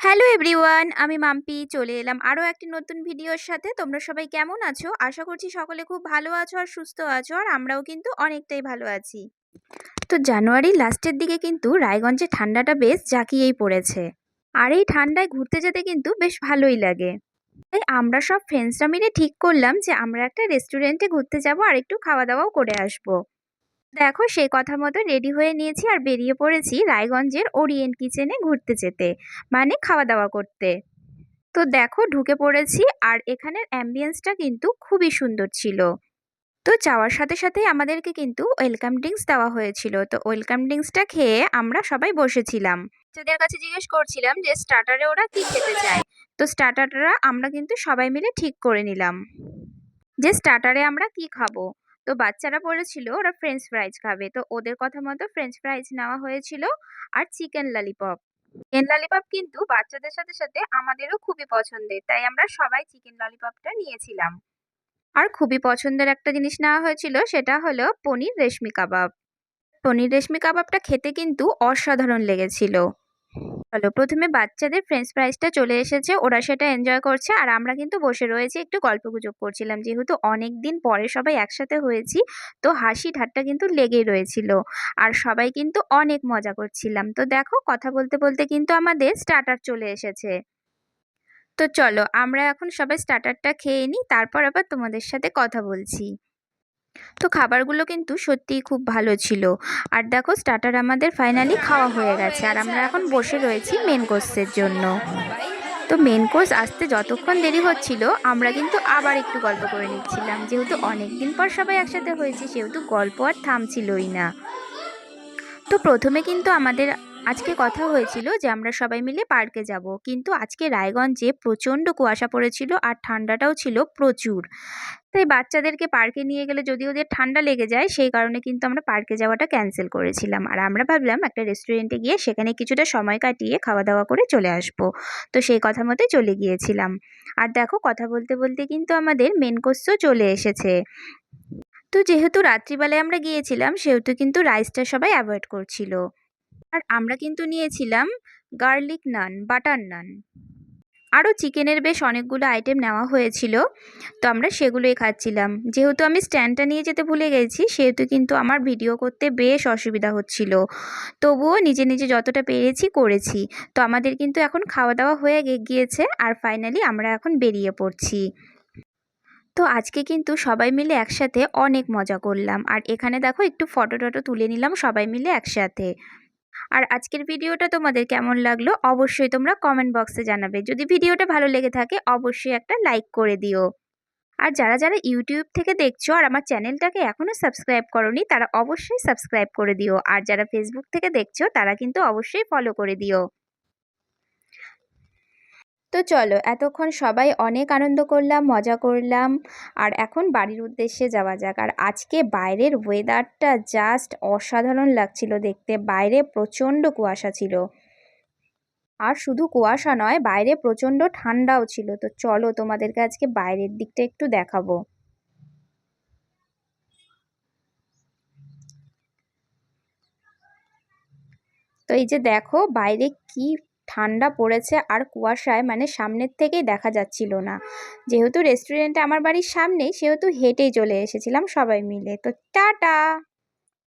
Hello everyone, আমি মাম্পি, চলে এলাম আরও একটি নতুন ভিডিওর সাথে। তোমরা সবাই কেমন আছো? আশা করছি সকলে খুব ভালো আছো আর সুস্থ আছো, আর আমরাও কিন্তু অনেকটাই ভালো আছি। তো জানুয়ারি লাস্টের দিকে কিন্তু রায়গঞ্জে ঠান্ডাটা বেশ জাঁকিয়েই পড়েছে। আর এই ঠান্ডায় ঘুরতে যেতে কিন্তু বেশ ভালোই লাগে। তাই আমরা সব ফ্রেন্ডসরা মিলে ঠিক করলাম যে আমরা একটা রেস্টুরেন্টে ঘুরতে যাব আর একটু খাওয়া দাওয়াও করে আসব। দেখো, সেই কথা মতো রেডি হয়ে নিয়েছি আর বেরিয়ে পড়েছি রায়গঞ্জের ওরিয়েন্ট কিচেনে ঘুরতে যেতে মানে খাওয়া দাওয়া করতে। তো দেখো, ঢুকে পড়েছি আর এখানের অ্যাম্বিয়েন্সটা কিন্তু খুবই সুন্দর ছিল। তো যাওয়ার সাথে সাথেই আমাদেরকে কিন্তু ওয়েলকাম ড্রিঙ্কস দেওয়া হয়েছিল। তো ওয়েলকাম ড্রিঙ্কসটা খেয়ে আমরা সবাই বসেছিলাম। যাদের কাছে জিজ্ঞেস করছিলাম যে স্টার্টারে ওরা কি খেতে চায়? তো স্টার্টাররা আমরা কিন্তু সবাই মিলে ঠিক করে নিলাম। যে স্টার্টারে আমরা কি খাব? তো বাচ্চারা বলেছিল ওরা ফ্রেঞ্চ ফ্রাইজ খাবে। তো ওদের কথা মতো ফ্রেঞ্চ ফ্রাইজ নেওয়া হয়েছিল আর চিকেন ললিপপ চিকেন ললিপপ কিন্তু বাচ্চাদের সাথে সাথে আমাদেরও খুবই পছন্দের, তাই আমরা সবাই চিকেন ললিপপটা নিয়েছিলাম। আর খুবই পছন্দের একটা জিনিস নেওয়া হয়েছিল, সেটা হলো পনির রেশমি কাবাব। পনির রেশমি কাবাবটা খেতে কিন্তু অসাধারণ লেগেছিল। চলো প্রথমে বাচ্চাদের ফ্রেঞ্চ ফ্রাইজটা চলে এসেছে, ওরা সেটা এনজয় করছে, আর আমরা কিন্তু বসে রয়েছি একটু গল্প গুজব করছিলাম। যেহেতু অনেক দিন পরে সবাই একসাথে হয়েছি, তো হাসি ঠাট্টা কিন্তু লেগেই রয়েছিল, আর সবাই কিন্তু অনেক মজা করছিলাম। তো দেখো, কথা বলতে বলতে কিন্তু আমাদের স্টার্টার চলে এসেছে। তো চলো, আমরা এখন সবাই স্টার্টারটা খেয়ে নিই তারপর আবার তোমাদের সাথে কথা বলছি। তো খাবারগুলো কিন্তু সত্যিই খুব ভালো ছিল। আর দেখো স্টার্টার আমাদের ফাইনালি খাওয়া হয়ে গেছে। আর আমরা এখন বসে রয়েছি মেন কোর্সের জন্য। তো মেন কোর্স আসতে যতক্ষণ দেরি হচ্ছিল, আমরা কিন্তু আবার একটু গল্প করে নিচ্ছিলাম। যেহেতু অনেক দিন পর সবাই একসাথে হয়েছি, সেহেতু গল্প আর থামছিলই না। তো প্রথমে কিন্তু আমাদের আজকে কথা হয়েছিল যে আমরা সবাই মিলে পার্কে যাব। কিন্তু আজকে রায়গঞ্জে প্রচণ্ড কুয়াশা পড়েছিল আর ঠান্ডাটাও ছিল প্রচুর। তাই বাচ্চাদেরকে পার্কে নিয়ে গেলে যদি ওদের ঠান্ডা লেগে যায়, সেই কারণে কিন্তু আমরা পার্কে যাওয়াটা ক্যান্সেল করেছিলাম। আর আমরা ভাবলাম একটা রেস্টুরেন্টে গিয়ে সেখানে কিছুটা সময় কাটিয়ে খাওয়া দাওয়া করে চলে আসব। তো সেই কথা মতোই চলে গিয়েছিলাম। আর দেখো, কথা বলতে বলতে কিন্তু আমাদের মেন কোর্সও চলে এসেছে। তো যেহেতু রাত্রিবেলায় আমরা গিয়েছিলাম, সেহেতু কিন্তু রাইসটা সবাই অ্যাভয়েড করছিল। আর আমরা কিন্তু নিয়েছিলাম গার্লিক নান, বাটার নান। আরও চিকেনের বেশ অনেকগুলো আইটেম নেওয়া হয়েছিল, তো আমরা সেগুলোই খাচ্ছিলাম। যেহেতু আমি স্ট্যান্ডটা নিয়ে যেতে ভুলে গেছি, সেহেতু কিন্তু আমার ভিডিও করতে বেশ অসুবিধা হচ্ছিল। তবুও নিজে নিজে যতটা পেরেছি করেছি। তো আমাদের কিন্তু এখন খাওয়া দাওয়া হয়ে গিয়েছে আর ফাইনালি আমরা এখন বেরিয়ে পড়ছি। তো আজকে কিন্তু সবাই মিলে একসাথে অনেক মজা করলাম। আর এখানে দেখো একটু ফটো টটো তুলে নিলাম সবাই মিলে একসাথে। আর আজকের ভিডিওটা তোমাদের কেমন লাগল অবশ্যই তোমরা কমেন্ট বক্সে জানাবে। যদি ভিডিওটা ভালো লেগে থাকে অবশ্যই একটা লাইক করে দিও। আর যারা যারা ইউটিউব থেকে দেখছ আর আমার চ্যানেলটাকে এখনও সাবস্ক্রাইব করনি তারা অবশ্যই সাবস্ক্রাইব করে দিও। আর যারা ফেসবুক থেকে দেখছ তারা কিন্তু অবশ্যই ফলো করে দিও। তো চলো, এতক্ষণ সবাই অনেক আনন্দ করলাম, মজা করলাম। আর এখন বাড়ির উদ্দেশ্যে যাওয়া যাক। আর আজকে বাইরের ওয়েদারটা জাস্ট অসাধারণ লাগছিল দেখতে। বাইরে প্রচণ্ড কুয়াশা ছিল। আর শুধু কুয়াশা নয়, বাইরে প্রচণ্ড ঠান্ডাও ছিল। তো চলো, তোমাদেরকে আজকে বাইরের দিকটা একটু দেখাবো। তো এই যে দেখো, বাইরে কি ঠান্ডা পড়েছে আর কুয়াশায় মানে সামনের থেকেই দেখা যাচ্ছিল না। যেহেতু রেস্টুরেন্টটা আমার বাড়ির সামনেই, সেহেতু হেঁটেই চলে এসেছিলাম সবাই মিলে। তো টাটা!